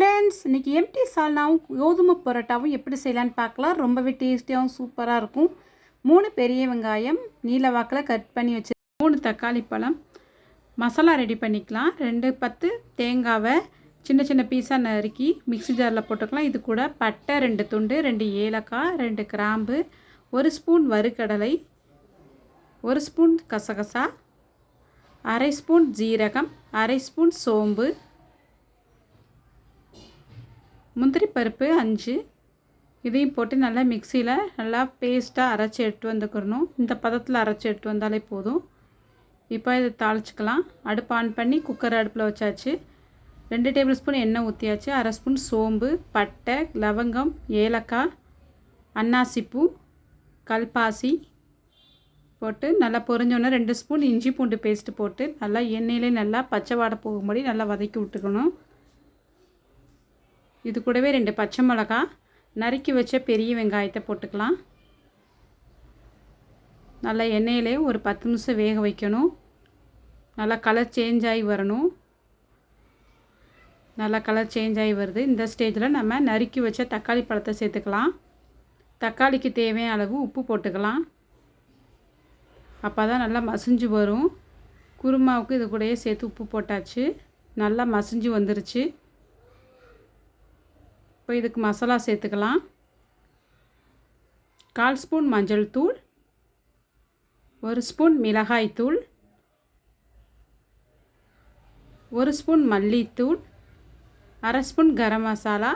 Friends இன்றைக்கி empty சால்னாவும் கோதுமை பரோட்டாவும் எப்படி செய்யலான்னு பார்க்கலாம். ரொம்பவே டேஸ்டியாகவும் சூப்பராக இருக்கும். மூணு பெரிய வெங்காயம் நீல வாக்கில் கட் பண்ணி வச்சு மூணு தக்காளி பழம். மசாலா ரெடி பண்ணிக்கலாம். ரெண்டு பத்து தேங்காவை சின்ன சின்ன பீஸாக நறுக்கி மிக்ஸி ஜாரில் போட்டுக்கலாம். இது கூட பட்டை ரெண்டு துண்டு ரெண்டு ஏலக்காய் ரெண்டு கிராம்பு ஒரு ஸ்பூன் வறுக்கடலை ஒரு ஸ்பூன் கசகசா அரை ஸ்பூன் ஜீரகம் அரை ஸ்பூன் சோம்பு முந்திரி பருப்பு அஞ்சு. இதையும் போட்டு நல்லா மிக்சியில் நல்லா பேஸ்ட்டாக அரைச்சி எடுத்து வந்துக்கிறணும். இந்த பதத்தில் அரைச்சி எடுத்து வந்தாலே போதும். இப்போ இதை தாளிச்சிக்கலாம். அடுப்பு ஆன் பண்ணி குக்கர் அடுப்பில் வச்சாச்சு. ரெண்டு டேபிள் ஸ்பூன் எண்ணெய் ஊற்றியாச்சு அரை ஸ்பூன் சோம்பு பட்டை லவங்கம் ஏலக்காய் அன்னாசிப்பூ கல்பாசி போட்டு நல்லா பொரிஞ்சோன்னே ரெண்டு ஸ்பூன் இஞ்சி பூண்டு பேஸ்ட்டு போட்டு நல்லா எண்ணெயிலே நல்லா பச்சை வாடை போகும்படி நல்லா வதக்கி விட்டுக்கணும். இது கூடவே ரெண்டு பச்சை மிளகா நறுக்கி வச்ச பெரிய வெங்காயத்தை போட்டுக்கலாம். நல்லா எண்ணெயிலே ஒரு பத்து நிமிஷம் வேக வைக்கணும். நல்லா கலர் சேஞ்ச் ஆகி வரணும். நல்லா கலர் சேஞ்ச் ஆகி வருது. இந்த ஸ்டேஜில் நம்ம நறுக்கி வச்ச தக்காளி பழத்தை சேர்த்துக்கலாம். தக்காளிக்கு தேவையான அளவு உப்பு போட்டுக்கலாம். அப்போ தான் நல்லா மசிஞ்சு வரும். குருமாவுக்கு இது கூடயே சேர்த்து உப்பு போட்டாச்சு. நல்லா மசிஞ்சு வந்துருச்சு. இப்போ இதுக்கு மசாலா சேர்த்துக்கலாம். கால் ஸ்பூன் மஞ்சள் தூள். ஒரு ஸ்பூன் மிளகாய் தூள். ஒரு ஸ்பூன் மல்லித்தூள். அரை ஸ்பூன் கரம் மசாலா.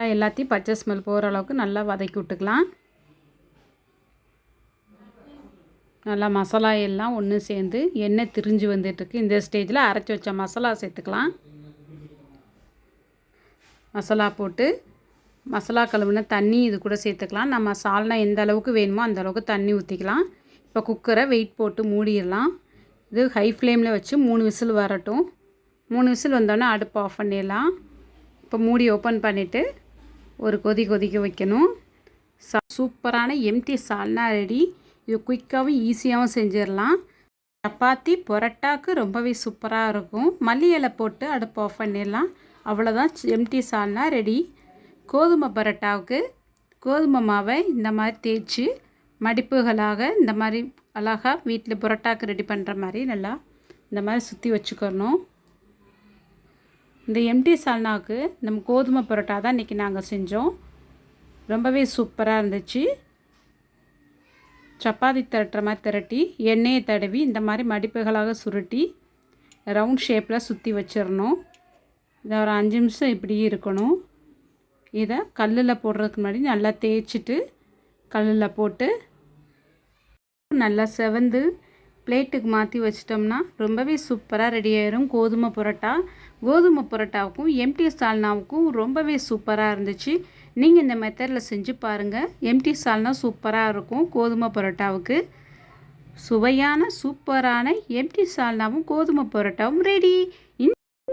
எல்லாத்தையும் பச்சை ஸ்மெல் போகிற அளவுக்கு நல்லா வதக்கி விட்டுக்கலாம். நல்லா மசாலா எல்லாம் ஒன்று சேர்ந்து எண்ணெய் திரிஞ்சு வந்துட்டுருக்கு இந்த ஸ்டேஜில் அரைச்சி வச்ச மசாலா சேர்த்துக்கலாம். மசாலா போட்டு மசாலா கழுவுன தண்ணி இது கூட சேர்த்துக்கலாம். நம்ம சால்னா எந்த அளவுக்கு வேணுமோ அந்த அளவுக்கு தண்ணி ஊற்றிக்கலாம் இப்போ குக்கரை வெயிட் போட்டு மூடிடலாம். இது ஹை ஃப்ளேமில் வச்சு மூணு விசில் வரட்டும். மூணு விசில் வந்தோடனே அடுப்பு ஆஃப் பண்ணிடலாம். இப்போ மூடி ஓப்பன் பண்ணிவிட்டு ஒரு கொதி கொதிக்க வைக்கணும். சா சூப்பரான எம்டி சால்னா ரெடி இது குயிக்காகவும் ஈஸியாகவும் செஞ்சிடலாம். சப்பாத்தி பொரட்டாக்கு ரொம்பவே சூப்பராக இருக்கும். மல்லி இலை போட்டு அடுப்பு ஆஃப் பண்ணிடலாம். அவ்வளோதான் எம்டி சால்னா ரெடி கோதுமை பரோட்டாவுக்கு கோதுமை மாவை இந்த மாதிரி தேய்ச்சி மடிப்புகளாக இந்த மாதிரி அழகாக வீட்டில் பரோட்டாவுக்கு ரெடி பண்ணுற மாதிரி நல்லா இந்த மாதிரி சுற்றி வச்சுக்கணும். இந்த எம்டி சால்னாவுக்கு நம்ம கோதுமை பரோட்டா தான் இன்றைக்கி நாங்கள் செஞ்சோம். ரொம்பவே சூப்பராக இருந்துச்சு. சப்பாத்தி திரட்டுற மாதிரி திரட்டி எண்ணெயை தடவி இந்த மாதிரி மடிப்புகளாக சுருட்டி ரவுண்ட் ஷேப்பில் சுற்றி வச்சிடணும். இதை ஒரு அஞ்சு நிமிஷம் இப்படி இருக்கணும். இதை கல்லில் போடுறதுக்கு முன்னாடி நல்லா தேய்ச்சிட்டு கல்லில் போட்டு நல்லா செவந்து பிளேட்டுக்கு மாற்றி வச்சிட்டோம்னா ரொம்பவே சூப்பராக ரெடி ஆயிரும். கோதுமை புரோட்டா கோதுமை புரோட்டாவுக்கும் எம்டி சால்னாவுக்கும் ரொம்பவே சூப்பராக இருந்துச்சு. நீங்கள் இந்த மெத்தடில் செஞ்சு பாருங்கள் எம்டி சால்னா சூப்பராக இருக்கும் கோதுமை புரோட்டாவுக்கு. சுவையான சூப்பரான எம்டி சால்னாவும் கோதுமை புரோட்டாவும் ரெடி.